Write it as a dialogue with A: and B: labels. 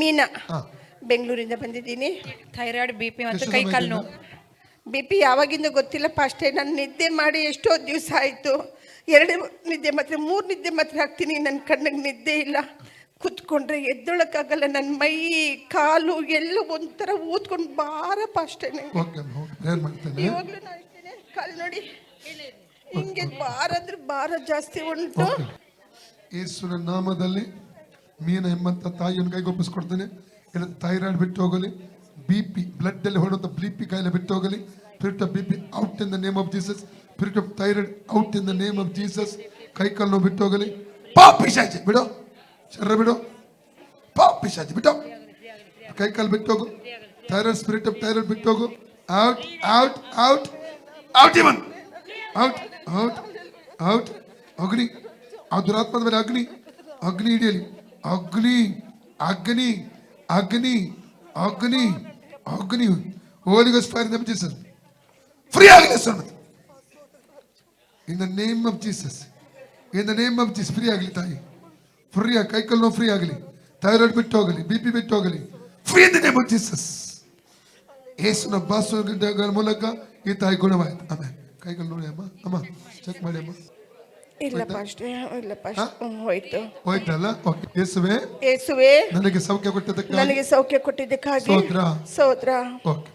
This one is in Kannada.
A: ಮೀನಾ. ಬೆಂಗಳೂರಿಂದ ಬಂದಿದ್ದೀನಿ.
B: ಥೈರಾಯ್ಡ್ ಬಿ ಪಿ ಮತ್ತು ಕೈ ಕಾಲು ನೋವು.
A: ಬಿ ಪಿ ಯಾವಾಗಿಂದ ಗೊತ್ತಿಲ್ಲಪ್ಪ ಅಷ್ಟೇ. ನಾನು ನಿದ್ದೆ ಮಾಡಿ ಎಷ್ಟೋ ದಿವಸ ಆಯಿತು. ಎರಡು ನಿದ್ದೆ ಮಾತ್ರ ಮೂರು ನಿದ್ದೆ ಮಾತ್ರ ಹಾಕ್ತೀನಿ. ನನ್ನ ಕಣ್ಣಿಗೆ ನಿದ್ದೆ ಇಲ್ಲ. ಕುತ್ಕೊಂಡ್ರೆ ಎದ್ದೊಳಕ್ಕಾಗಲ್ಲ. ನನ್ನ ಮೈ ಕಾಲು ಎಲ್ಲ ಒಂಥರ ಊದ್ಕೊಂಡು ಬಾರಪ್ಪ
C: ಅಷ್ಟೇ
A: ಇವಾಗ್ಲೂ ನಾನು ಕಾಲು ನೋಡಿ. ಹಿಂಗೆ ಭಾರ ಅಂದ್ರೆ ಭಾರ ಜಾಸ್ತಿ ಉಂಟು.
C: ಯೇಸುವಿನ ನಾಮದಲ್ಲಿ ಮೀನ ಎಂಬಂತ ತಾಯಿಯನ್ನು ಕೈಗೊಪ್ಪಿಸ್ಕೊಡ್ತೇನೆ. ಇಲ್ಲ, ಥೈರಾಯ್ಡ್ ಬಿಟ್ಟು ಹೋಗಲಿ ಬಿ ಪಿ ಬ್ಲಡ್ ಅಲ್ಲಿ ಹೊರಡುವಂತ ಬಿ ಪಿ ಕಾಯಿಲೆ ಬಿಟ್ಟು ಹೋಗಲಿ spirit of B P out in the name of Jesus spirit of thyroid out in the name of Jesus ಕೈ ಕಾಲು ಬಿಟ್ಟು ಹೋಗಲಿ. ಪಾಪ ಶಾಜಿ ಬಿಡು. ಶರ್ರ ಬಿಡು. ಪಾಪ ಶಾಜಿ ಬಿಟ್ಟು ಕೈ ಕಾಲು ಬಿಟ್ಟು ಹೋಗು. ಥೈರಾಯ್ಡ್ ಸ್ಪಿರಿಟ್ ಆಫ್ ಥೈರಾಯ್ಡ್ ಬಿಟ್ಟು ಹೋಗು. Out out out out even out out out ಅಗ್ನಿ, ಆ ದುರಾತ್ಮದ ಮೇಲೆ ಅಗ್ನಿ ಅಗ್ನಿ ಹಿಡಿಯಲಿ. ಅಗ್ನಿ ಅಗ್ನಿ ಅಗ್ನಿ ಅಗ್ನಿ ಅಗ್ನಿ ಹೋಲಿಗಸ್ ಫೈರ್ ನೇಮ್ ಜೀಸಸ್ ಫ್ರೀ ಆಗಲಿ sir in the name of Jesus in the name of Jesus free ಆಗಲಿ ತಾಯಿ ಫ್ರೀ ಆಗಿ ಕೈಕಲ್ ನೋವು ಫ್ರೀ ಆಗಲಿ ಥೈರಾಯ್ಡ್ ಬಿಟ್ಟು ಹೋಗಲಿ ಬಿ ಪಿ ಬಿಟ್ಟು ಹೋಗಲಿ free in the name of Jesus ಯೇಸುನ ಬಾಸುಗಳ ಮೂಲಕ ಈ ತಾಯಿ ಗುಣವಾಯ್ತು ಆಮೇಲೆ ಕೈಗಳು ನೋಡಿ ಅಮ್ಮ ಅಮ್ಮ ಚೆಕ್ ಮಾಡಿ ಅಮ್ಮ
A: ಇಲ್ಲಪ್ಪ ಅಷ್ಟೇ ಇಲ್ಲಪ್ಪ ಅಷ್ಟೇ ಹೋಯ್ತು.
C: ಹೋಯ್ತಲ್ಲ? ಓಕೆ ಯೇಸುವೆ?
A: ಏಸುವೆ
C: ನನಗೆ ಸೌಖ್ಯ ಕೊಟ್ಟಿದ್ದಕ್ಕೆ
A: ನನಗೆ ಸೌಖ್ಯ ಕೊಟ್ಟಿದ್ದಕ್ಕಾಗಿ?
C: ಸ್ತೋತ್ರ.
A: ಸೋದ್ರ
C: ಓಕೆ.